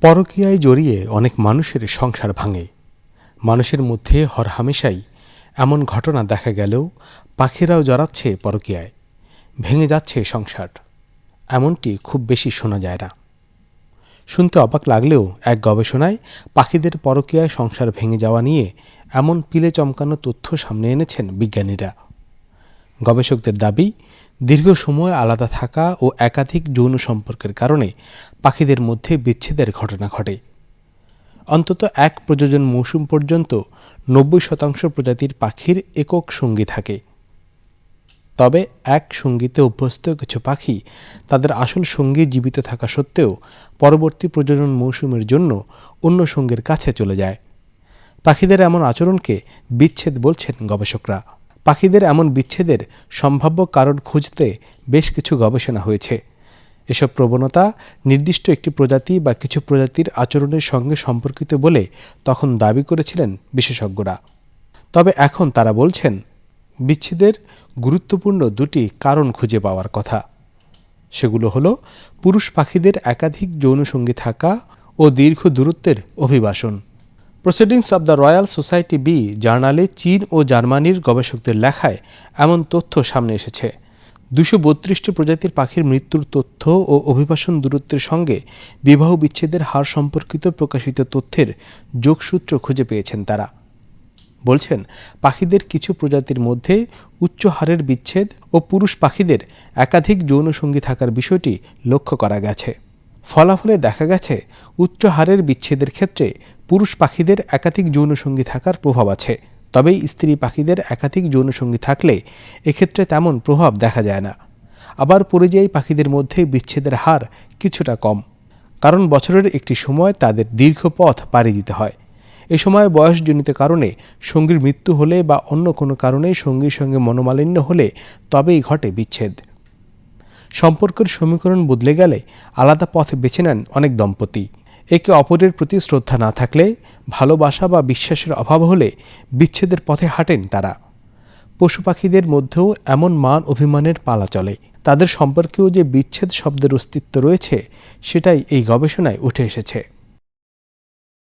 পরকীয়ায় জড়িয়ে অনেক মানুষের সংসার ভাঙে। মানুষের মধ্যে হরহামেশাই এমন ঘটনা দেখা গেলেও পাখিরাও জড়াচ্ছে পরকীয়ায়, ভেঙে যাচ্ছে সংসার। এমনটি খুব বেশি শোনা যায় না। শুনতে অবাক লাগলেও এক গবেষণায় পাখিদের পরকীয়ায় সংসার ভেঙে যাওয়া নিয়ে এমন পিলে চমকানো তথ্য সামনে এনেছেন বিজ্ঞানীরা। গবেষকদের দাবি, দীর্ঘ সময় আলাদা থাকা ও একাধিক যৌন সম্পর্কের কারণে পাখিদের মধ্যে বিচ্ছেদের ঘটনা ঘটে। অন্তত এক প্রযোজন মৌসুম পর্যন্ত নব্বই শতাংশ প্রজাতির পাখির একক সঙ্গী থাকে। তবে এক সঙ্গীতে অভ্যস্ত কিছু পাখি তাদের আসল সঙ্গী জীবিত থাকা সত্ত্বেও পরবর্তী প্রজনন মৌসুমের জন্য অন্য সঙ্গীর কাছে চলে যায়। পাখিদের এমন আচরণকে বিচ্ছেদ বলছেন গবেষকরা। পাখিদের এমন বিচ্ছেদের সম্ভাব্য কারণ খুঁজতে বেশ কিছু গবেষণা হয়েছে। এসব প্রবণতা নির্দিষ্ট একটি প্রজাতি বা কিছু প্রজাতির আচরণের সঙ্গে সম্পর্কিত বলে তখন দাবি করেছিলেন বিশেষজ্ঞরা। তবে এখন তারা বলছেন, বিচ্ছেদের গুরুত্বপূর্ণ দুটি কারণ খুঁজে পাওয়ার কথা। সেগুলো হলো পুরুষ পাখিদের একাধিক যৌনসঙ্গী থাকা ও দীর্ঘ দূরত্বের অভিবাসন। Proceedings of the royal society B জার্নালে চীন ও জার্মানির গবেষকদের লেখায় এমন তথ্য সামনে এসেছে। দুশো বত্রিশটি প্রজাতির পাখির মৃত্যুর তথ্য ও অভিবাসন দূরত্বের সঙ্গে বিবাহ বিচ্ছেদের হার সম্পর্কিত প্রকাশিত তথ্যের যোগসূত্র খুঁজে পেয়েছেন তারা। বলছেন, পাখিদের কিছু প্রজাতির মধ্যে উচ্চ হারের বিচ্ছেদ ও পুরুষ পাখিদের একাধিক যৌনসঙ্গী থাকার বিষয়টি লক্ষ্য করা গেছে। ফলাফলে দেখা গেছে, উচ্চ হারের বিচ্ছেদের ক্ষেত্রে পুরুষ পাখিদের একাধিক যৌনসঙ্গী থাকার প্রভাব আছে। তবে স্ত্রী পাখিদের একাধিক যৌনসঙ্গী থাকলে এক্ষেত্রে তেমন প্রভাব দেখা যায় না। আবার পরিযায়ী পাখিদের মধ্যে বিচ্ছেদের হার কিছুটা কম। কারণ বছরের একটি সময় তাদের দীর্ঘ পথ পাড়ি দিতে হয়। এ সময় বয়সজনিত কারণে সঙ্গীর মৃত্যু হলে বা অন্য কোনো কারণে সঙ্গীর সঙ্গে মনোমালিন্য হলে তবেই ঘটে বিচ্ছেদ। সম্পর্কের সমীকরণ বদলে গেলে আলাদা পথ বেছে নেন অনেক দম্পতি। একে অপরের প্রতি শ্রদ্ধা না থাকলে, ভালোবাসা বা বিশ্বাসের অভাব হলে বিচ্ছেদের পথে হাঁটেন তারা। পশু পাখিদের মধ্যেও এমন মান অভিমানের পালা চলে। তাদের সম্পর্কেও যে বিচ্ছেদ শব্দের অস্তিত্ব রয়েছে, সেটাই এই গবেষণায় উঠে এসেছে।